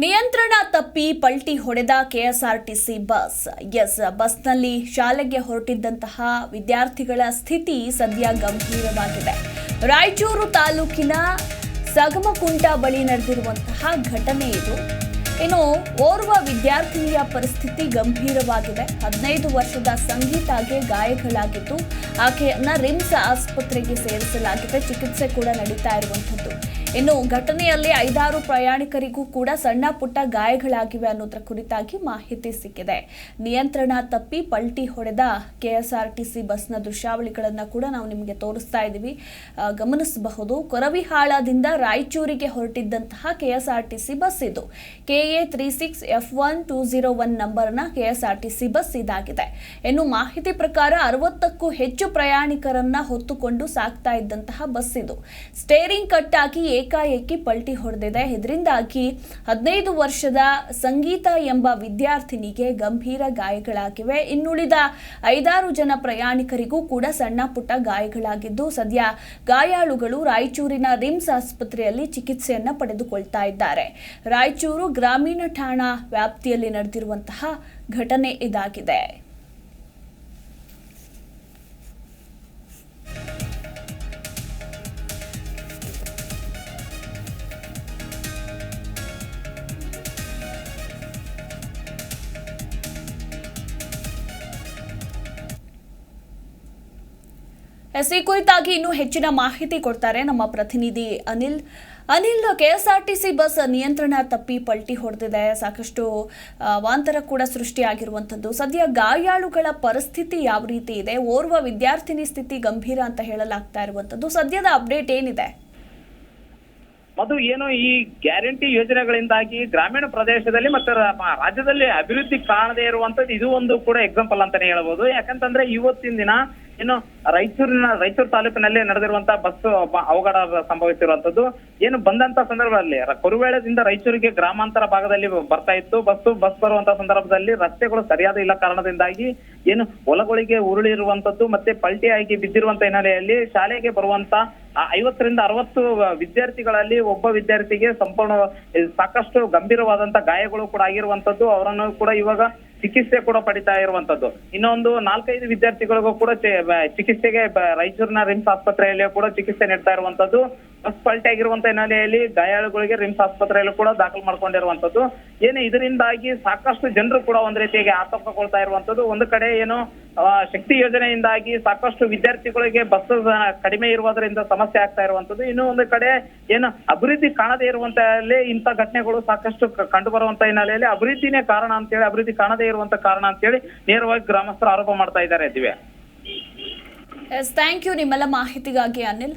ನಿಯಂತ್ರಣ ತಪ್ಪಿ ಪಲ್ಟಿ ಹೊಡೆದ ಕೆಎಸ್ಆರ್ಟಿಸಿ ಬಸ್. ಎಸ್, ಬಸ್ನಲ್ಲಿ ಶಾಲೆಗೆ ಹೊರಟಿದ್ದಂತಹ ವಿದ್ಯಾರ್ಥಿಗಳ ಸ್ಥಿತಿ ಸದ್ಯ ಗಂಭೀರವಾಗಿದೆ. ರಾಯಚೂರು ತಾಲೂಕಿನ ಸಗಮಕುಂಟ ಬಳಿ ನಡೆದಿರುವಂತಹ ಘಟನೆ ಇದು. ಇನ್ನು ಓರ್ವ ವಿದ್ಯಾರ್ಥಿನಿಯ ಪರಿಸ್ಥಿತಿ ಗಂಭೀರವಾಗಿದೆ. ಹದಿನೈದು ವರ್ಷದ ಸಂಗೀತಾಗೆ ಗಾಯಗಳಾಗಿದ್ದು, ಆಕೆಯನ್ನ ರಿಮ್ಸ್ ಆಸ್ಪತ್ರೆಗೆ ಸೇರಿಸಲಾಗಿದೆ. ಚಿಕಿತ್ಸೆ ಕೂಡ ನಡೀತಾ ಇರುವಂಥದ್ದು. ಇನ್ನು ಘಟನೆಯಲ್ಲಿ ಐದಾರು ಪ್ರಯಾಣಿಕರಿಗೂ ಕೂಡ ಸಣ್ಣ ಪುಟ್ಟ ಗಾಯಗಳಾಗಿವೆ ಅನ್ನೋದರ ಕುರಿತಾಗಿ ಮಾಹಿತಿ ಸಿಕ್ಕಿದೆ. ನಿಯಂತ್ರಣ ತಪ್ಪಿ ಪಲ್ಟಿ ಹೊಡೆದ ಕೆಎಸ್ಆರ್ಟಿಸಿ ಬಸ್ನ ದೃಶ್ಯಾವಳಿಗಳನ್ನು ಕೂಡ ನಾವು ನಿಮಗೆ ತೋರಿಸ್ತಾ ಇದ್ದೀವಿ. ಗಮನಿಸಬಹುದು ಕೊರವಿಹಾಳದಿಂದ ರಾಯಚೂರಿಗೆ ಹೊರಟಿದ್ದಂತಹ ಕೆಎಸ್ಆರ್ಟಿಸಿ ಬಸ್ ಇದು. KA three six F one two zero one ನಂಬರ್ನ ಕೆಎಸ್ಆರ್ಟಿಸಿ ಬಸ್ ಇದಾಗಿದೆ. ಇನ್ನು ಮಾಹಿತಿ ಪ್ರಕಾರ ಅರವತ್ತಕ್ಕೂ ಹೆಚ್ಚು ಪ್ರಯಾಣಿಕರನ್ನ ಹೊತ್ತುಕೊಂಡು ಸಾಗ್ತಾ ಇದ್ದಂತಹ ಬಸ್ ಇದು. ಸ್ಟೇರಿಂಗ್ ಕಟ್ ಆಗಿ ಏಕಾಏಕಿ ಪಲ್ಟಿ ಹೊಡೆದಿದೆ. ಇದರಿಂದಾಗಿ ಹದಿನೈದು ವರ್ಷದ ಸಂಗೀತ ಎಂಬ ವಿದ್ಯಾರ್ಥಿನಿಗೆ ಗಂಭೀರ ಗಾಯಗಳಾಗಿವೆ. ಇನ್ನುಳಿದ ಐದಾರು ಜನ ಪ್ರಯಾಣಿಕರಿಗೂ ಕೂಡ ಸಣ್ಣ ಪುಟ್ಟ ಗಾಯಗಳಾಗಿದ್ದು, ಸದ್ಯ ಗಾಯಾಳುಗಳು ರಾಯಚೂರಿನ ರಿಮ್ಸ್ ಆಸ್ಪತ್ರೆಯಲ್ಲಿ ಚಿಕಿತ್ಸೆಯನ್ನು ಪಡೆದುಕೊಳ್ತಾ ಇದ್ದಾರೆ. ರಾಯಚೂರು ಗ್ರಾಮೀಣ ಠಾಣಾ ವ್ಯಾಪ್ತಿಯಲ್ಲಿ ನಡೆದಿರುವಂತಹ ಘಟನೆ ಇದಾಗಿದೆ. ಎಸ್ ಈ ಕುರಿತಾಗಿ ಇನ್ನೂ ಹೆಚ್ಚಿನ ಮಾಹಿತಿ ಕೊಡ್ತಾರೆ ನಮ್ಮ ಪ್ರತಿನಿಧಿ ಅನಿಲ್. ಅನಿಲ್, ಕೆಎಸ್ಆರ್ಟಿಸಿ ಬಸ್ ನಿಯಂತ್ರಣ ತಪ್ಪಿ ಪಲ್ಟಿ ಹೊಡೆದಿದೆ. ಸಾಕಷ್ಟು ವಾಂತರ ಕೂಡ ಸೃಷ್ಟಿಯಾಗಿರುವಂಥದ್ದು. ಸದ್ಯ ಗಾಯಾಳುಗಳ ಪರಿಸ್ಥಿತಿ ಯಾವ ರೀತಿ ಇದೆ? ಓರ್ವ ವಿದ್ಯಾರ್ಥಿನಿ ಸ್ಥಿತಿ ಗಂಭೀರ ಅಂತ ಹೇಳಲಾಗ್ತಾ ಇರುವಂಥದ್ದು. ಸದ್ಯದ ಅಪ್ಡೇಟ್ ಏನಿದೆ? ಅದು ಏನು ಈ ಗ್ಯಾರಂಟಿ ಯೋಜನೆಗಳಿಂದಾಗಿ ಗ್ರಾಮೀಣ ಪ್ರದೇಶದಲ್ಲಿ ಮತ್ತೆ ರಾಜ್ಯದಲ್ಲಿ ಅಭಿವೃದ್ಧಿ ಕಾಣದೇ ಇರುವಂತದ್ದು ಇದು ಒಂದು ಕೂಡ ಎಕ್ಸಾಂಪಲ್ ಅಂತಾನೆ ಹೇಳ್ಬೋದು. ಯಾಕಂತಂದ್ರೆ ಇವತ್ತಿನ ದಿನ ಏನು ರಾಯಚೂರಿನ, ರಾಯಚೂರು ತಾಲೂಕಿನಲ್ಲಿ ನಡೆದಿರುವಂತಹ ಬಸ್ ಅವಘಡ ಸಂಭವಿಸಿರುವಂತದ್ದು. ಏನು ಬಂದಂತ ಸಂದರ್ಭದಲ್ಲಿ ಕುರುವೇಳದಿಂದ ರಾಯಚೂರಿಗೆ ಗ್ರಾಮಾಂತರ ಭಾಗದಲ್ಲಿ ಬರ್ತಾ ಇತ್ತು. ಬಸ್ ಬಸ್ ಬರುವಂತಹ ಸಂದರ್ಭದಲ್ಲಿ ರಸ್ತೆಗಳು ಸರಿಯಾದ ಇಲ್ಲ ಕಾರಣದಿಂದಾಗಿ ಏನು ಹೊಲಗಳಿಗೆ ಉರುಳಿರುವಂತದ್ದು ಮತ್ತೆ ಪಲ್ಟಿಯಾಗಿ ಬಿದ್ದಿರುವಂತ ಹಿನ್ನೆಲೆಯಲ್ಲಿ ಶಾಲೆಗೆ ಬರುವಂತ ಐವತ್ತರಿಂದ ಅರವತ್ತು ವಿದ್ಯಾರ್ಥಿಗಳಲ್ಲಿ ಒಬ್ಬ ವಿದ್ಯಾರ್ಥಿಗೆ ಸಂಪೂರ್ಣ, ಸಾಕಷ್ಟು ಗಂಭೀರವಾದಂತ ಗಾಯಗಳು ಕೂಡ ಆಗಿರುವಂತದ್ದು. ಅವರನ್ನು ಕೂಡ ಇವಾಗ ಚಿಕಿತ್ಸೆ ಕೂಡ ಪಡಿತಾ ಇರುವಂತದ್ದು. ಇನ್ನೊಂದು ನಾಲ್ಕೈದು ವಿದ್ಯಾರ್ಥಿಗಳಿಗೂ ಕೂಡ ಚಿಕಿತ್ಸೆಗೆ ರಾಯಚೂರಿನ ರಿಮ್ಸ್ ಆಸ್ಪತ್ರೆಯಲ್ಲಿಯೂ ಕೂಡ ಚಿಕಿತ್ಸೆ ನೀಡ್ತಾ ಇರುವಂತದ್ದು. ಬಸ್ ಪಲ್ಟಿ ಆಗಿರುವಂತ ಹಿನ್ನೆಲೆಯಲ್ಲಿ ಗಾಯಾಳುಗಳಿಗೆ ರಿಮ್ಸ್ ಆಸ್ಪತ್ರೆಯಲ್ಲಿ ಕೂಡ ದಾಖಲು ಮಾಡ್ಕೊಂಡಿರುವಂತದ್ದು ಏನು ಇದರಿಂದಾಗಿ ಸಾಕಷ್ಟು ಜನರು ಕೂಡ ಒಂದ್ ರೀತಿಯಾಗಿ ಆತಂಕಗೊಳ್ತಾ ಇರುವಂತದ್ದು ಒಂದು ಕಡೆ ಏನು ಶಕ್ತಿ ಯೋಜನೆಯಿಂದಾಗಿ ಸಾಕಷ್ಟು ವಿದ್ಯಾರ್ಥಿಗಳಿಗೆ ಬಸ್ ಕಡಿಮೆ ಇರುವುದರಿಂದ ಸಮಸ್ಯೆ ಆಗ್ತಾ ಇರುವಂತದ್ದು ಇನ್ನು ಒಂದು ಕಡೆ ಏನು ಅಭಿವೃದ್ಧಿ ಕಾಣದೇ ಇರುವಂತ ಇಂಥ ಘಟನೆಗಳು ಸಾಕಷ್ಟು ಕಂಡು ಬರುವಂತ ಹಿನ್ನೆಲೆಯಲ್ಲಿ ಅಭಿವೃದ್ಧಿನೇ ಕಾರಣ ಅಂತೇಳಿ, ಅಭಿವೃದ್ಧಿ ಕಾಣದೇ ಇರುವಂತ ಕಾರಣ ಅಂತೇಳಿ ನೇರವಾಗಿ ಗ್ರಾಮಸ್ಥರು ಆರೋಪ ಮಾಡ್ತಾ ಇದ್ದಾರೆ. ಎಸ್ ಥ್ಯಾಂಕ್ ಯು ನಿಮ್ಮೆಲ್ಲ ಮಾಹಿತಿಗಾಗಿ ಅನಿಲ್.